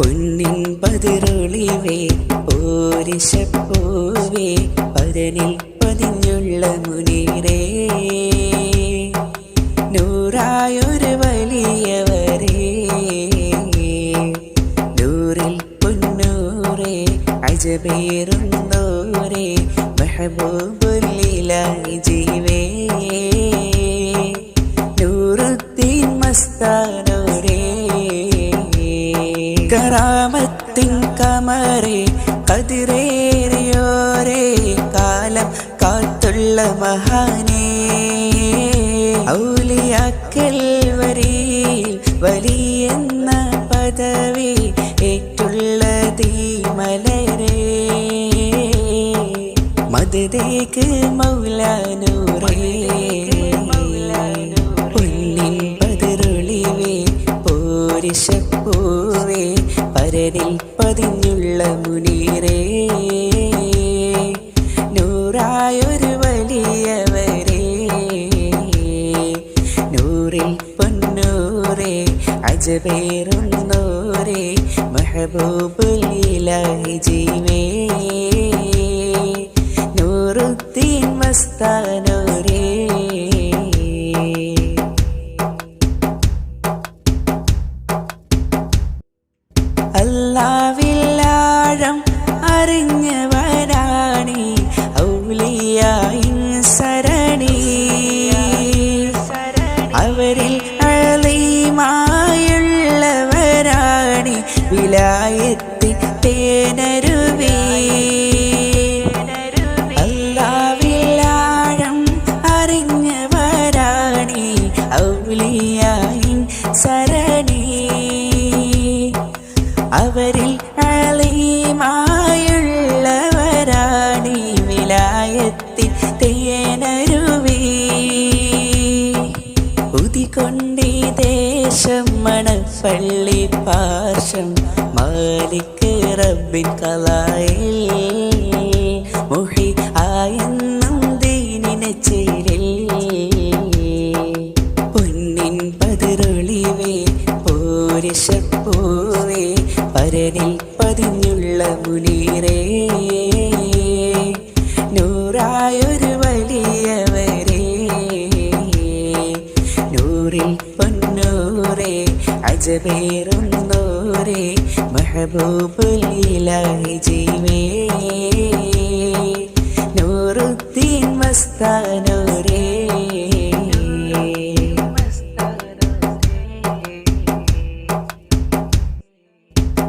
പൊന്നിൻ പതിരൊളിവേ പോരിശപ്പൂവേ പരനിൽ പതിഞ്ഞുള്ള മുനീരേ നൂറായൊരു വലിയവരേ നൂറിൽ പൊന്നൂറേ അജബേറുന്നോരേ മെഹബൂബുല്ലായി ജീവേ. നൂറുദ്ദീൻ മസ്താനോരേ കറാമത്തിൻ കമറേ കതിരേറിയോരേ കാലം കാത്തുള്ള മഹാനേ. ഔലിയാക്കൽ വരിയിൽ വലിയെന്ന പദവി ഏറ്റുള്ള തീ മലരേ മദതേക്ക് മൗലാനൂറേ. പൊന്നിൻ പതിരൊളിവേ പോരിശപ്പൂവേ. പരനിൽ പതിഞ്ഞുള്ള മുനീരേ നൂറായൊരു വലിയവരെ നൂറിൽ പൊന്നൂറെ അജബേറുന്നോരേ മെഹബൂബുലിലായി ജീവേ നൂറുദ്ദീൻ മസ്താനോരേ അറിഞ്ഞവരാണി മണപ്പള്ളി പാശം മാലിക്ക് റബ്ബിൻ കലായിൽ മുഹി ആയെന്നും ദീനിനെ ചേരിൽ പൊന്നിൻ പതിരൊളിവേ പോരിശപ്പൂവേ പരനിൽ പതിഞ്ഞുള്ള മുനീരേ നൂറായൊരു അജബേറുന്നോരേ മെഹബൂബുലിലായി ജീവേ. നൂറുദ്ദീൻ മസ്താനോരേ.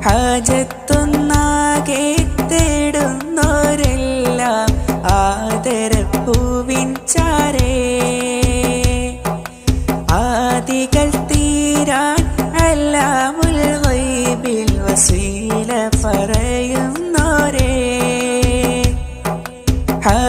ഹാജത്തൊന്നാകെ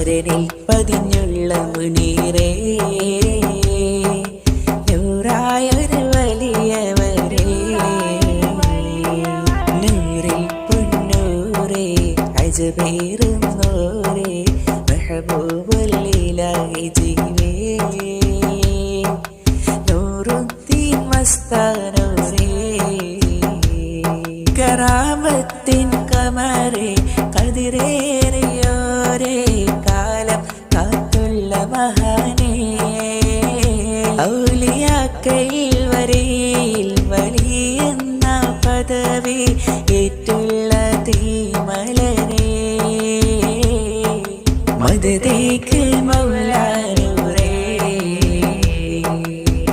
പരനിൽ പതിഞ്ഞുള്ള മുനീരേ നൂറായൊരു വലിയവരേ നൂറിൽ മെഹബൂബുലിലായി ജീവേ. കറാമത്തിൻ കമറേ കതിരേറിയോരേ കാത്തുള്ള മഹാനേ ഔലിയാക്കൈ വരയിൽ വലിയെന്ന പദവി ഏറ്റുള്ള തീമലരേ മദതേക്ക് മൗലാനൂറേ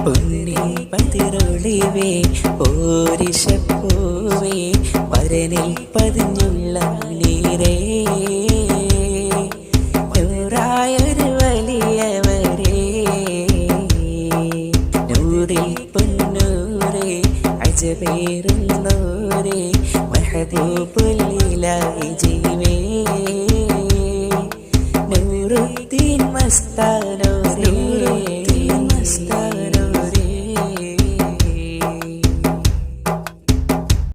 പൊന്നി പതിരൊളിവേ പോരിശപ്പൂവേ വരനിൽ പതിഞ്ഞുള്ള നീരേ പേരുള്ളോരേ മഹദൂബുലിലായി ജീവേ. നൂറുദ്ദീൻ മസ്താ